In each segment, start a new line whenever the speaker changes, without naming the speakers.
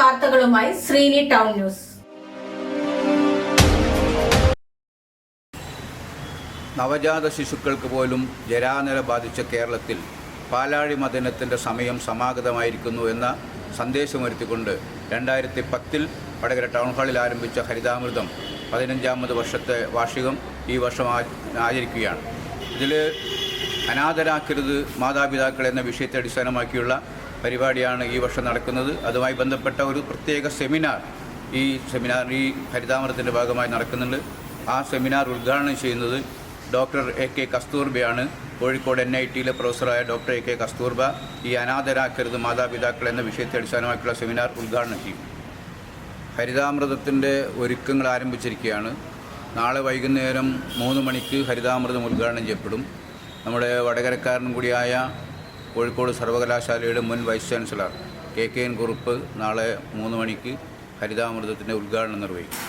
വാർത്തകളുമായി Sreeni town news.
നവജാത ശിശുക്കൾക്ക് പോലും ജരാനര ബാധിച്ച കേരളത്തിൽ പാലാഴി മദനത്തിന്റെ സമയം സമാഗതമായിരിക്കുന്നു എന്ന സന്ദേശമൊരുത്തിക്കൊണ്ട് രണ്ടായിരത്തി പത്തിൽ വടകര ടൗൺ ഹാളിൽ ആരംഭിച്ച ഹരിതാമൃതം പതിനഞ്ചാമത് വർഷത്തെ വാർഷികം ഈ വർഷം ആചരിക്കുകയാണ്. ഇതിൽ അനാഥരാക്കരുത് മാതാപിതാക്കൾ എന്ന വിഷയത്തെ അടിസ്ഥാനമാക്കിയുള്ള പരിപാടിയാണ് ഈ വർഷം നടക്കുന്നത്. അതുമായി ബന്ധപ്പെട്ട ഒരു പ്രത്യേക സെമിനാർ ഈ സെമിനാർ ഈ ഹരിതാമരത്തിന്റെ ഭാഗമായി നടക്കുന്നുണ്ട്. ആ സെമിനാർ ഉദ്ഘാടനം ചെയ്യുന്നത് ഡോക്ടർ എ കെ കസ്തൂർബയാണ്. കോഴിക്കോട് എൻ ഐ ടിയിലെ പ്രൊഫസറായ ഡോക്ടർ എ കെ കസ്തൂർബ ഈ അനാഥരാക്കരുത് മാതാപിതാക്കൾ എന്ന വിഷയത്തെ അടിസ്ഥാനമാക്കിയുള്ള സെമിനാർ ഉദ്ഘാടനം ചെയ്യും. ഹരിതാമൃതത്തിന്റെ ഒരുക്കങ്ങൾ ആരംഭിച്ചിരിക്കുകയാണ്. നാളെ വൈകുന്നേരം മൂന്ന് മണിക്ക് ഹരിതാമൃതം ഉദ്ഘാടനം ചെയ്യപ്പെടും. നമ്മുടെ വടകരക്കാരനും കൂടിയായ കോഴിക്കോട് സർവകലാശാലയുടെ മുൻ vice chancellor K K N Kurup നാളെ മൂന്ന് മണിക്ക് ഹരിതാമൃതത്തിന്റെ ഉദ്ഘാടനം നിർവഹിക്കും.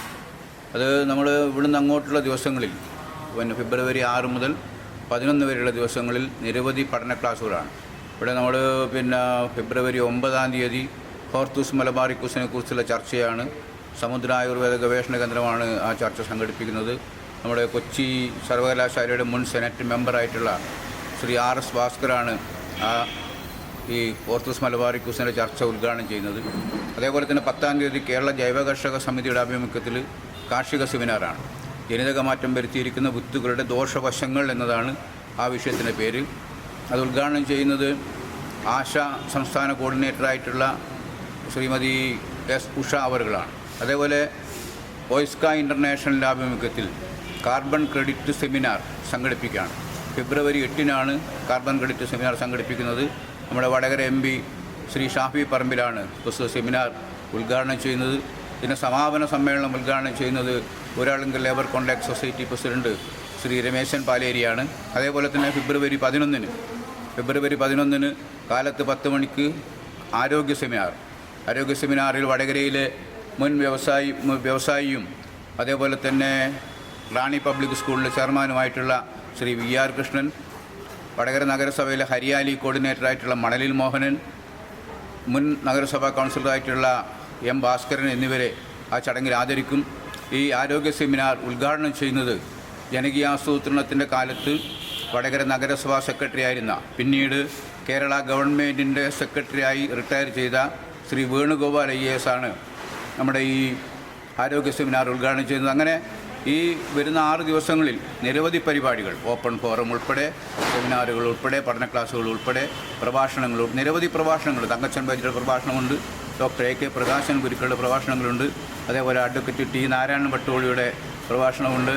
അത് നമ്മൾ ഇവിടുന്ന് അങ്ങോട്ടുള്ള ദിവസങ്ങളിൽ പിന്നെ ഫെബ്രുവരി ആറ് മുതൽ പതിനൊന്ന് വരെയുള്ള ദിവസങ്ങളിൽ നിരവധി പഠന ക്ലാസ്സുകളാണ്. ഇവിടെ നമ്മൾ പിന്നെ ഫെബ്രുവരി ഒമ്പതാം തീയതി ഹോർത്തൂസ് മലബാറിക്കൂസിനെ കുറിച്ചുള്ള ചർച്ചയാണ്. സമുദ്ര ആയുർവേദ ഗവേഷണ കേന്ദ്രമാണ് ആ ചർച്ച സംഘടിപ്പിക്കുന്നത്. നമ്മുടെ കൊച്ചി സർവകലാശാലയുടെ മുൻ സെനറ്റ് മെമ്പറായിട്ടുള്ള ശ്രീ ആർ എസ് ഭാസ്കറാണ് ഈ ഓർത്തസ് മലബാറിക്കൂസിന്റെ ചർച്ച ഉദ്ഘാടനം ചെയ്യുന്നത്. അതേപോലെ തന്നെ പത്താം തീയതി കേരള ജൈവ കർഷക സമിതിയുടെ ആഭിമുഖ്യത്തിൽ കാർഷിക സെമിനാറാണ്. ജനിതക മാറ്റം വരുത്തിയിരിക്കുന്ന വിത്തുകളുടെ ദോഷവശങ്ങൾ എന്നതാണ് ആ വിഷയത്തിന്റെ പേര്. അത് ഉദ്ഘാടനം ചെയ്യുന്നത് ആശ സംസ്ഥാന കോർഡിനേറ്ററായിട്ടുള്ള ശ്രീമതി എസ് ഉഷ അവറുകളാണ്. അതേപോലെ ഓയിസ്ക ഇന്റർനാഷണലിന്റെ ആഭിമുഖ്യത്തിൽ കാർബൺ ക്രെഡിറ്റ് സെമിനാർ സംഘടിപ്പിക്കുകയാണ്. ഫെബ്രുവരി എട്ടിനാണ് കാർബൺ ക്രെഡിറ്റ് സെമിനാർ സംഘടിപ്പിക്കുന്നത്. നമ്മുടെ വടകര എം പി ശ്രീ ഷാഫി പറമ്പിലാണ് പുസ്തക സെമിനാർ ഉദ്ഘാടനം ചെയ്യുന്നത്. ഇതിന്റെ സമാപന സമ്മേളനം ഉദ്ഘാടനം ചെയ്യുന്നത് ഒരാളെങ്കിൽ labour contact society president Shri Rameshan പാലേരിയാണ്. അതേപോലെ തന്നെ ഫെബ്രുവരി പതിനൊന്നിന് ഫെബ്രുവരി പതിനൊന്നിന് കാലത്ത് പത്ത് മണിക്ക് ആരോഗ്യ സെമിനാർ. ആരോഗ്യ സെമിനാറിൽ വടകരയിലെ മുൻ വ്യവസായി വ്യവസായിയും അതേപോലെ തന്നെ റാണി പബ്ലിക് സ്കൂളിലെ ചെയർമാനുമായിട്ടുള്ള ശ്രീ വി ആർ കൃഷ്ണൻ വടകര നഗരസഭയിലെ ഹരിയാലി കോർഡിനേറ്ററായിട്ടുള്ള മണലിൽ മോഹനൻ മുൻ നഗരസഭാ കൗൺസിലറായിട്ടുള്ള എം ഭാസ്കരൻ എന്നിവരെ ആ ചടങ്ങിൽ ആദരിക്കും. ഈ ആരോഗ്യ സെമിനാർ ഉദ്ഘാടനം ചെയ്യുന്നത് ജനകീയാസൂത്രണത്തിന്റെ കാലത്ത് വടകര നഗരസഭാ സെക്രട്ടറി ആയിരുന്ന പിന്നീട് കേരള ഗവൺമെന്റിന്റെ സെക്രട്ടറിയായി റിട്ടയർ ചെയ്ത ശ്രീ വേണുഗോപാൽ ഐ എസ് ആണ് നമ്മുടെ ഈ ആരോഗ്യ സെമിനാർ ഉദ്ഘാടനം ചെയ്യുന്നത്. അങ്ങനെ ഈ വരുന്ന ആറ് ദിവസങ്ങളിൽ നിരവധി പരിപാടികൾ ഓപ്പൺ ഫോറം ഉൾപ്പെടെ സെമിനാറുകൾ ഉൾപ്പെടെ പഠന ക്ലാസ്സുകൾ ഉൾപ്പെടെ പ്രഭാഷണങ്ങൾ നിരവധി പ്രഭാഷണങ്ങൾ തങ്കച്ചൻ ബാജിയുടെ പ്രഭാഷണമുണ്ട് ഡോക്ടർ എ കെ പ്രകാശൻ ഗുരുക്കളുടെ പ്രഭാഷണങ്ങളുണ്ട് അതേപോലെ അഡ്വക്കേറ്റ് ടി നാരായണൻ ഭട്ടോളിയുടെ പ്രഭാഷണമുണ്ട്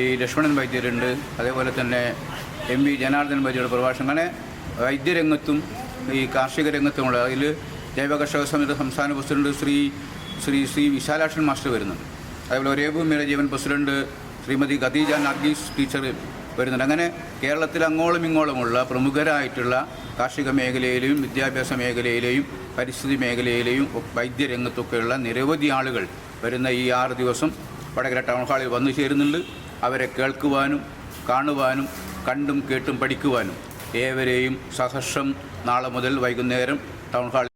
ഈ ലക്ഷ്മണൻ വൈദ്യരുണ്ട് അതേപോലെ തന്നെ എം വി ജനാർദ്ദൻ വൈദ്യരുടെ പ്രഭാഷണം അങ്ങനെ വൈദ്യരംഗത്തും ഈ കാർഷിക രംഗത്തുമുള്ള അതിൽ ജൈവ കർഷക സമിതി സംസ്ഥാന പ്രസിഡന്റ് ശ്രീ ശ്രീ ശ്രീ വിശാലാക്ഷൻ മാസ്റ്റർ വരുന്നുണ്ട്. അതേപോലെ ഒരേ ഭൂമിയുടെ ജീവൻ പ്രസിഡന്റ് ശ്രീമതി ഖദീജ നർഗീസ് ടീച്ചർ വരുന്നുണ്ട്. അങ്ങനെ കേരളത്തിൽ അങ്ങോളം ഇങ്ങോളമുള്ള പ്രമുഖരായിട്ടുള്ള കാർഷിക മേഖലയിലെയും വിദ്യാഭ്യാസ മേഖലയിലെയും പരിസ്ഥിതി മേഖലയിലെയും വൈദ്യരംഗത്തൊക്കെയുള്ള നിരവധി ആളുകൾ വരുന്ന ഈ ആറ് ദിവസം വടകര ടൗൺ ഹാളിൽ വന്നു ചേരുന്നുണ്ട്. അവരെ കേൾക്കുവാനും കാണുവാനും കണ്ടും കേട്ടും പഠിക്കുവാനും ഏവരെയും സഹർഷം നാളെ മുതൽ വൈകുന്നേരം ടൗൺ ഹാളിൽ